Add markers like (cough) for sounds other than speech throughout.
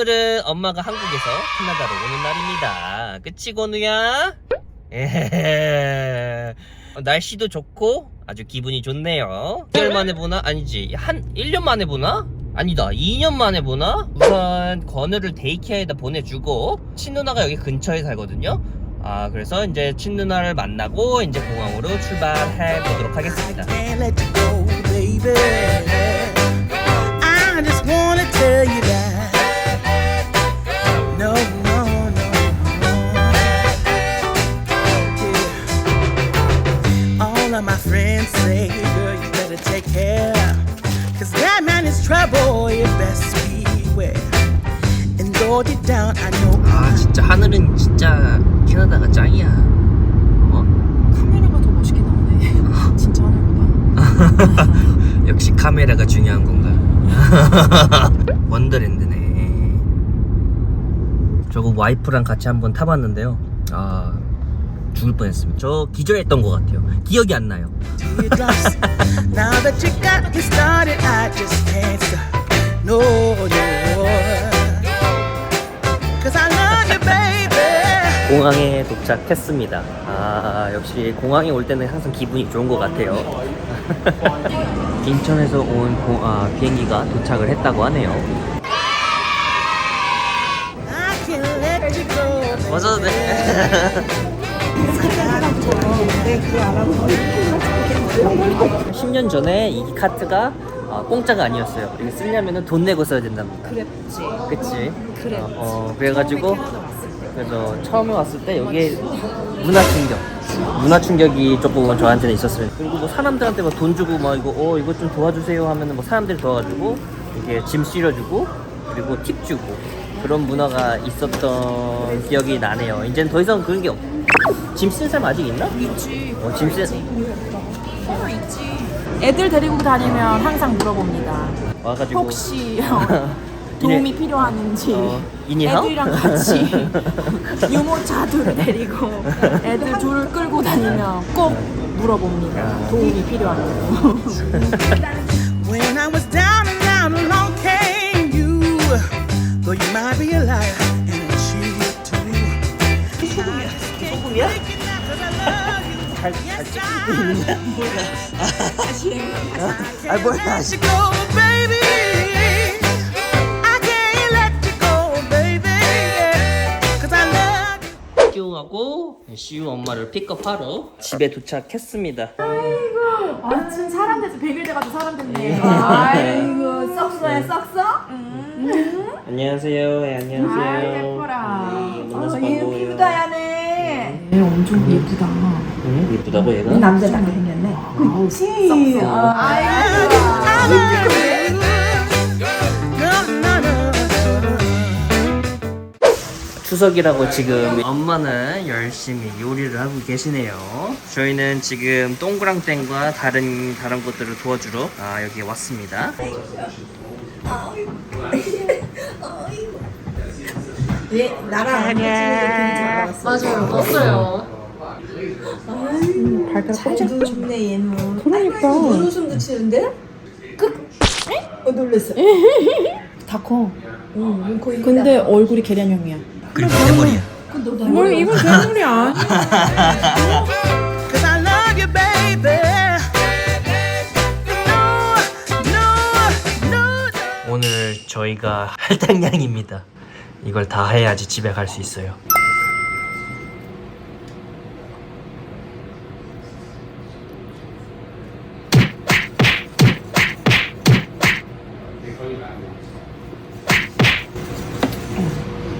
엄마가 한국에서 캐나다로 오는 날입니다. 그치 건우야? 에헤헤. 어, 날씨도 좋고 아주 기분이 좋네요. 1개월 만에 보나? 아니지 한 1년 만에 보나? 아니다 2년 만에 보나? 우선 건우를 데이케어에다 보내주고 친누나가 여기 근처에 살거든요. 아 그래서 이제 친누나를 만나고 이제 공항으로 출발해 보도록 하겠습니다. Of my friends say, girl, you better take care. Cause that man is trouble, you best beware. And though deep down, I know 아 진짜 하늘은 진짜 캐나다가 짱이야. 어? 카메라가 더 멋있게 나오네. 진짜 하늘보다. 역시 카메라가 중요한 건가? 원더랜드네. 저거 와이프랑 같이 한번 타봤는데요. 아 죽을 뻔했습니다. 저 기절했던 것 같아요. 기억이 안 나요. 공항에 도착했습니다. 아 역시 공항에 올 때는 항상 기분이 좋은 것 같아요. 인천에서 온 공- 아, 비행기가 도착을 했다고 하네요. 와서 네. 10년 전에 이 카트가 아, 공짜가 아니었어요. 이게 쓰려면 돈 내고 써야 된답니다. 그랬지. 그치? 그랬지. 어, 어, 그래가지고 그래서 처음에 왔을 때 여기에 문화 충격 문화 충격이 조금 저한테는 있었어요 그리고 뭐 사람들한테 막 돈 주고 막 이거 어 이거 좀 도와주세요 하면은 뭐 사람들이 도와가지고 이렇게 짐 실어주고 그리고 팁 주고 그런 문화가 있었던 기억이 나네요 이제는 더 이상 그런 게 없. 짐쓸 사람 아직 있나? 있지. 어, 짐 쓸. 서로 있지. 애들 데리고 다니면 항상 물어봅니다. 와가지고 혹시 (laughs) 어, 도움이 필요하는지 어, 이니하오? 애들이랑 같이 (laughs) 유모차들 데리고 애들 둘 끌고 다니면 꼭 물어봅니다. 도움이 필요한지. (laughs) 잘, 잘 찍히고 있는? 아, you. 시우하고 시우 엄마를 픽업하러 집에 도착했습니다. 아무튼 사람 돼서 100일 돼가지고 사람 됐네. 아이고 썩소해 썩소? 안녕하세요. 네, 안녕하세요. 아이 예뻐라. 만나서 어, 반가워요. 예쁘다 야네. 얘 엄청 예쁘다. 응? 예쁘다고 얘가? 남자답게 생겼네. 그치. no. 추석이라고 지금 엄마는 열심히 요리를 하고 계시네요. 저희는 지금 동그랑땡과 다른 다른 것들을 도와주러 아, 여기 왔습니다. 맞아요. 봤어요. 발가락 꼼짝 좋네 얘는. 그러니까. 눈웃음도 치는데? 어 놀랬어. 다 커. 응, 거의 근데 얼굴이 계란형이야. 그리고 내 머리야. 뭘 이건 괴물이 아니야. Cause I love you, baby. No, no, no. 오늘 저희가 (laughs) 할당량입니다. 이걸 다 해야지 집에 갈 수 있어요.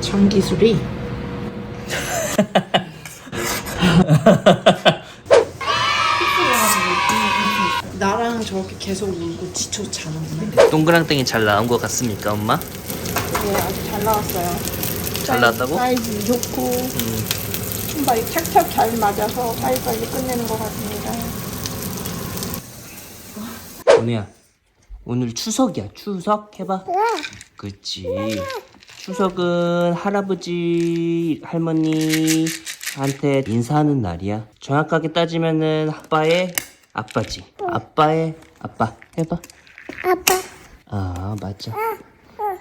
전기술이. 나랑 저렇게 계속 울고 지쳤잖아. 동그랑땡이 잘 나온 것 같습니까, 엄마? 네, 아주 잘 나왔어요. 잘 나왔다고? 사이즈 좋고 음. 신발이 착착 잘 맞아서 빨리빨리 끝내는 것 같습니다. 은우야, 오늘 추석이야. 추석 해봐. 그치. 추석은 할아버지, 할머니한테 인사하는 날이야. 정확하게 따지면은 아빠의 아빠지. 아빠의 아빠. 해봐. 아빠. 아, 맞아.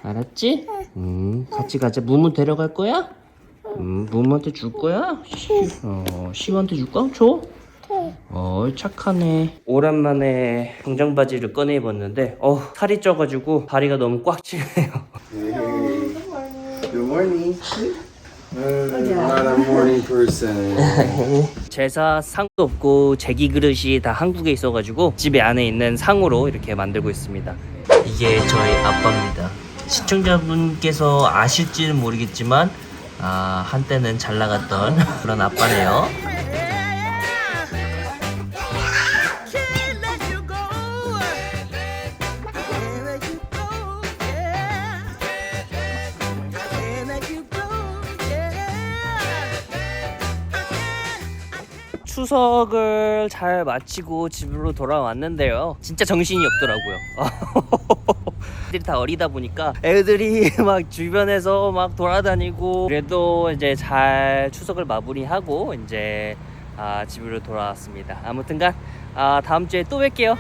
알았지? 음, 같이 가자. 무무 데려갈 거야? 음, 무무한테 줄 거야? 시, 어, 시우한테 줄까? 줘? 어, 착하네. 오랜만에 정장 바지를 꺼내 입었는데, 어, 살이 쪄가지고 다리가 너무 꽉 치네요. Good morning. I'm not a morning person. (laughs) 제사 상도 없고 제기 그릇이 다 한국에 있어가지고 집에 안에 있는 상으로 이렇게 만들고 있습니다. 이게 저희 아빠입니다. 시청자분께서 아실지는 모르겠지만 아, 한때는 잘 나갔던 (laughs) 그런 아빠네요. 추석을 잘 마치고 집으로 돌아왔는데요. 진짜 정신이 없더라고요. (laughs) 애들이 다 어리다 보니까 애들이 (laughs) 막 주변에서 막 돌아다니고 그래도 이제 잘 추석을 마무리하고 이제 아, 집으로 돌아왔습니다. 아무튼간 아, 다음 주에 또 뵐게요.